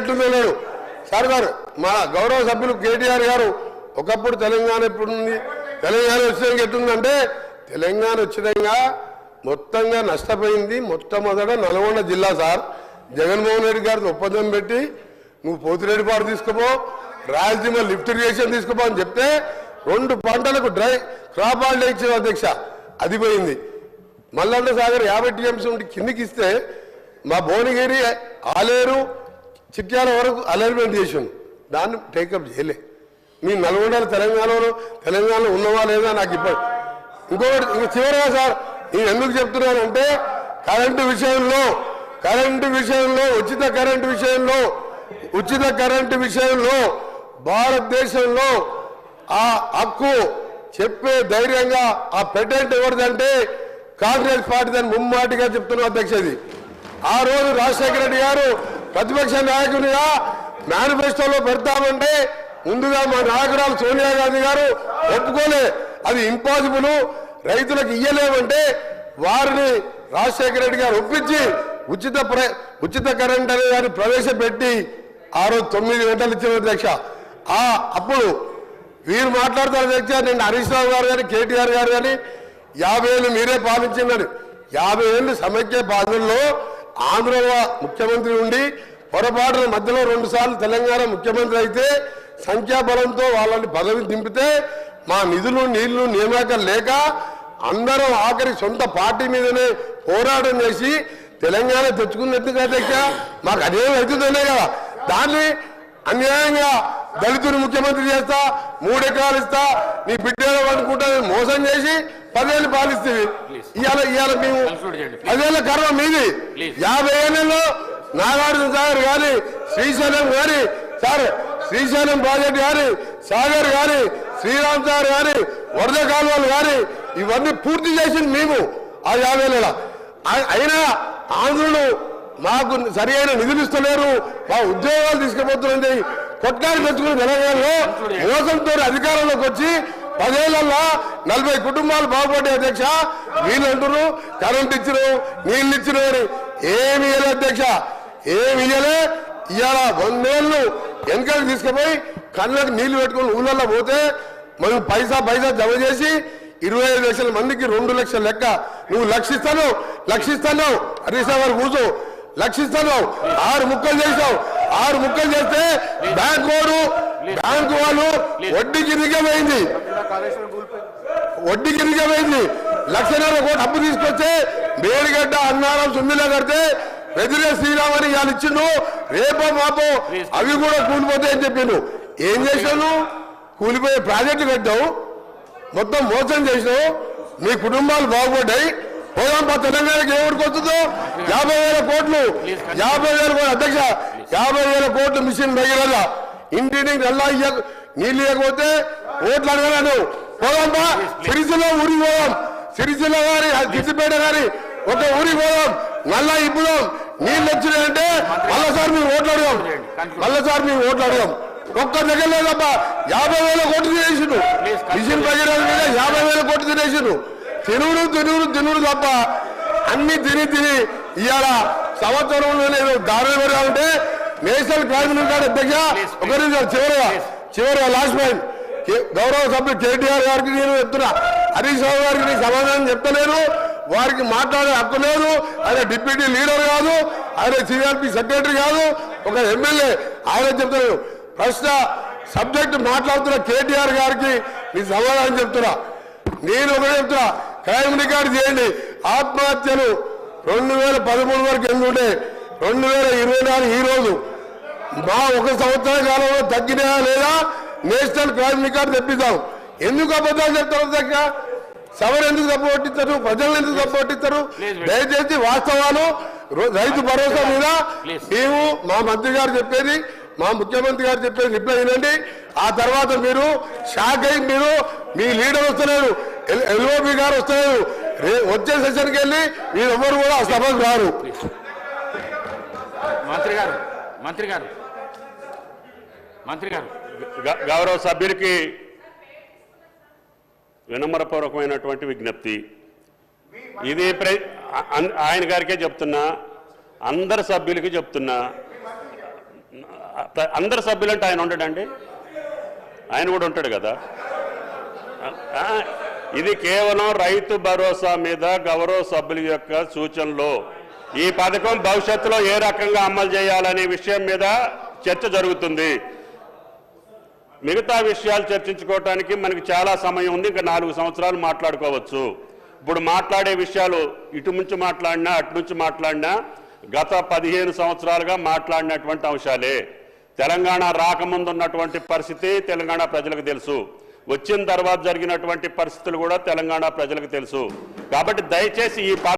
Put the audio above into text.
ఎట్లుందన్నాడు sir గారు మా గౌరవ సభ్యులు కేటీఆర్ గారు ఒకప్పుడు తెలంగాణ ఎప్పుడుంది? తెలంగాణ వచ్చినాక ఎట్లుందంటే తెలంగాణ వచ్చినాక మొత్తంగా నష్టపోయింది మొట్టమొదట నల్గొండ జిల్లా సార్. జగన్మోహన్ రెడ్డి గారితో ఒప్పందం పెట్టి నువ్వు పోతిరెడ్డిపాడు తీసుకుపో రాయలసీమ లిఫ్ట్ ఇరిగేషన్ తీసుకుపో అని చెప్తే రెండు పంటలకు డ్రై క్రాప్ హాలిడే ఇచ్చిన అధ్యక్ష. అది పోయింది. మల్లన్న సాగర్ యాభై టీఎంసీ ఉండి కిందికి ఇస్తే మా భువనగిరి ఆలేరు చిట్యాల వరకు అలైన్మెంట్ చేసాను దాన్ని టేకప్ చేయలే. మీ నల్గొండలు తెలంగాణలో తెలంగాణలో ఉన్నవా లేదా నాకు ఇప్పుడు ఇంకొకటి ఇంక చివరిగా సార్ నేను ఎందుకు చెప్తున్నానంటే కరెంటు విషయంలో కరెంటు విషయంలో ఉచిత కరెంటు విషయంలో ఉచిత కరెంటు విషయంలో భారతదేశంలో ఆ హక్కు చెప్పే ధైర్యంగా ఆ పెటెంట్ ఎవరిదంటే కాంగ్రెస్ పార్టీ దాన్ని ముమ్మాటిగా చెప్తున్నా అధ్యక్షది ఆ రోజు రాజశేఖర రెడ్డి గారు ప్రతిపక్ష నాయకునిగా మేనిఫెస్టోలో పెడతామంటే ముందుగా మా నాయకురాలు సోనియా గాంధీ గారు ఒప్పుకోలే. అది ఇంపాసిబుల్. రైతులకు ఇయ్యలేమంటే వారిని రాజశేఖర రెడ్డి గారు ఒప్పించి ఉచిత ప్ర- ఉచిత కరెంట్ అనే దాన్ని ప్రవేశపెట్టి ఆ రోజు తొమ్మిది గంటలు ఇచ్చిన అధ్యక్ష. ఆ అప్పుడు వీరు మాట్లాడతారు అధ్యక్ష నేను హరీష్ రావు గారు కానీ కేటీఆర్ గారు కానీ యాభై ఏళ్ళు మీరే పాలించిందని. యాభై ఏళ్ళు సమైక్య బాధల్లో ఆంధ్ర ముఖ్యమంత్రి ఉండి పొరపాటున మధ్యలో రెండు సార్లు తెలంగాణ ముఖ్యమంత్రి అయితే సంఖ్యాబలంతో వాళ్ళని పదవి దింపితే మా నిధులు నీళ్ళు నియామకాలు లేక అందరం ఆఖరి సొంత పార్టీ మీదనే పోరాటం చేసి తెలంగాణ తెచ్చుకున్నట్టుగా అధ్యక్ష మాకు అదేం అవుతుందనే కదా దాన్ని అన్యాయంగా దళితుని ముఖ్యమంత్రి చేస్తా మూడు ఎకరాలు ఇస్తా నీ బిడ్డలు అనుకుంటా మోసం చేసి పదేళ్ళు పాలిస్తుంది ఇవాళ ఇవాళ మేము. పదేళ్ళ కర్మ మీది. యాభై ఏళ్ళలో నాగార్జున సాగర్ గాని శ్రీశైలం గాని సార్ శ్రీశైలం ప్రాజెక్ట్ గాని సాగర్ గాని శ్రీరామ్ సాగర్ గాని వరద కాలువలు గాని ఇవన్నీ పూర్తి చేసింది మేము ఆ యాభై నెల అయినా ఆంధ్రులు మాకు సరి అయిన నిధులు ఇస్తలేరు మా ఉద్యోగాలు తీసుకుపోతున్నది కొట్టాలు తెచ్చుకుని తెలంగాణలో మోసంతో అధికారంలోకి వచ్చి పదేళ్ళలో నలభై కుటుంబాలు బాగుపడ్డాయి అధ్యక్ష. వీళ్ళు అంటున్నారు కరెంట్ ఇచ్చిరు నీళ్ళు ఇచ్చిరు అని. ఏమి అధ్యక్ష. ఏమి ఇయ్యలే? ఇవాళ వందేళ్ళు వెనకకి తీసుకుపోయి కళ్ళకి నీళ్ళు పెట్టుకుని ఊళ్ళల్లో పోతే మనం పైసా పైసా జమ చేసి ఇరవై ఐదు లక్షల మందికి రెండు లక్షల లెక్క. నువ్వు లక్షిస్తాను? లక్షిస్తాను? హరీష్ గారు కూర్చో. లక్షిస్తాను? ఆరు ముక్కలు చేసావు ఆరు ముక్కలు చేస్తే బ్యాంక్ వాడు బ్యాంకు వాళ్ళు వడ్డీకి నిజమైంది వడ్డీకి నిజమైంది లక్షన్నర కోటి అప్పు తీసుకొస్తే మేడిగడ్డ అన్నారం సుమ్మిలా కడితే ఎదిరే శ్రీరామని వాళ్ళు ఇచ్చిండు. రేపో మాపో అవి కూడా కూలిపోతాయని చెప్పిండు. ఏం చేశాను కూలిపోయే ప్రాజెక్టు కట్టావు. మొత్తం మోసం చేసినావు. మీ కుటుంబాలు బాగుపడ్డాయి. పోదాం తెలంగాణకి ఎవరికి వస్తుందో? యాభై వేల కోట్లు. యాభై వేల కోట్ల. అధ్యక్ష యాభై వేల కోట్లు మిషన్ మిగిలిన ఇంటిని నల్లా నీళ్ళు ఇవ్వకపోతే ఓట్లు అడగలను. పోదాం బా సిరిసిల్ల ఊరికి పోదాం. సిరిసిల్ల గారి సిద్దిపేట గారి ఒక ఊరికి పోదాం. నల్లా ఇప్పుదాం నీళ్ళు వచ్చినాయంటే మళ్ళీసారి మేము ఓట్లు అడగాం. మళ్ళీసారి మేము ఓట్లు అడిగాం. ఒక్క దగ్గర లేదబ్బా యాభై వేల కోట్లు తినేసిండు. మిషన్ భగీరథ మీద యాభై వేల కోట్లు తినేసిండు. తినుడు తినుడు తినుడు తప్ప అన్ని తిని తిని ఇవాళ సంవత్సరంలో నేను దారుణ పెరగా ఉంటే నేషనల్ క్రైమ్ కార్డు అధ్యక్ష ఒక నిమిషం చివరిగా చివరిగా లాస్ట్ పాయింట్ గౌరవ సభ్యులు కేటీఆర్ గారికి నేను చెప్తున్నా. హరీష్ రావు గారికి నేను సమాధానం చెప్తలేను వారికి మాట్లాడే హక్కు లేదు. ఆయన డిప్యూటీ లీడర్ కాదు. ఆయన సిఆర్పి సెక్రటరీ కాదు. ఒక ఎమ్మెల్యే. ఆయన చెప్తలేను ప్రశ్న సబ్జెక్ట్ మాట్లాడుతున్న కేటీఆర్ గారికి నేను సమాధానం చెప్తున్నా. నేను ఒకటే చెప్తున్నా. క్రైమ్ రికార్డు చేయండి. ఆత్మహత్యలు రెండు వేల పదమూడు వరకు ఎందుకుంటే రెండు వేల ఇరవై నాలుగు ఈ రోజు మా ఒక సంవత్సర కాలంలో తగ్గినాయా లేదా? నేషనల్ క్రైమ్ రికార్డు తెప్పిద్దాం. ఎందుకు అబద్ధాలు చెప్తారు దగ్గర సవర్ ఎందుకు తప్పు పట్టిస్తారు ప్రజలను ఎందుకు తప్పు పట్టిస్తారు Please, దయచేసి వాస్తవాలు రైతు భరోసా మీద. మేము మా మంత్రి గారు చెప్పేది మా ముఖ్యమంత్రి గారు చెప్పేది రిప్లై వినండి. ఆ తర్వాత మీరు షాక్ అయి మీరు మీ లీడర్ వస్తలేరు ఎల్ఓబి గారు వస్తలేరు. రే- వచ్చే సెషన్కి వెళ్ళి మీరు ఎవరు కూడా ఆ సభకు రారు. మంత్రి గారు మంత్రి గారు మంత్రి గారు. గౌరవ సభ్యుడికి వినమ్రపూర్వకమైనటువంటి విజ్ఞప్తి. ఇది ప్ర- ఆయన గారికే చెప్తున్నా అందరు సభ్యులకి చెప్తున్నా. అందరు సభ్యులంటే ఆయన ఉండడండి? ఆయన కూడా ఉంటాడు కదా? ఇది కేవలం రైతు భరోసా మీద గౌరవ సభ్యుల యొక్క సూచనలు. ఈ పథకం భవిష్యత్తులో ఏ రకంగా అమలు చేయాలనే విషయం మీద చర్చ జరుగుతుంది. మిగతా విషయాలు చర్చించుకోవటానికి మనకి చాలా సమయం ఉంది. ఇంకా నాలుగు సంవత్సరాలు మాట్లాడుకోవచ్చు. ఇప్పుడు మాట్లాడే విషయాలు ఇటు నుంచి మాట్లాడినా అటు నుంచి మాట్లాడినా గత పదిహేను సంవత్సరాలుగా మాట్లాడినటువంటి అంశాలే. తెలంగాణ రాకముందు ఉన్నటువంటి పరిస్థితి తెలంగాణ ప్రజలకు తెలుసు. వచ్చిన తర్వాత జరిగినటువంటి పరిస్థితులు కూడా తెలంగాణ ప్రజలకు తెలుసు. కాబట్టి దయచేసి ఈ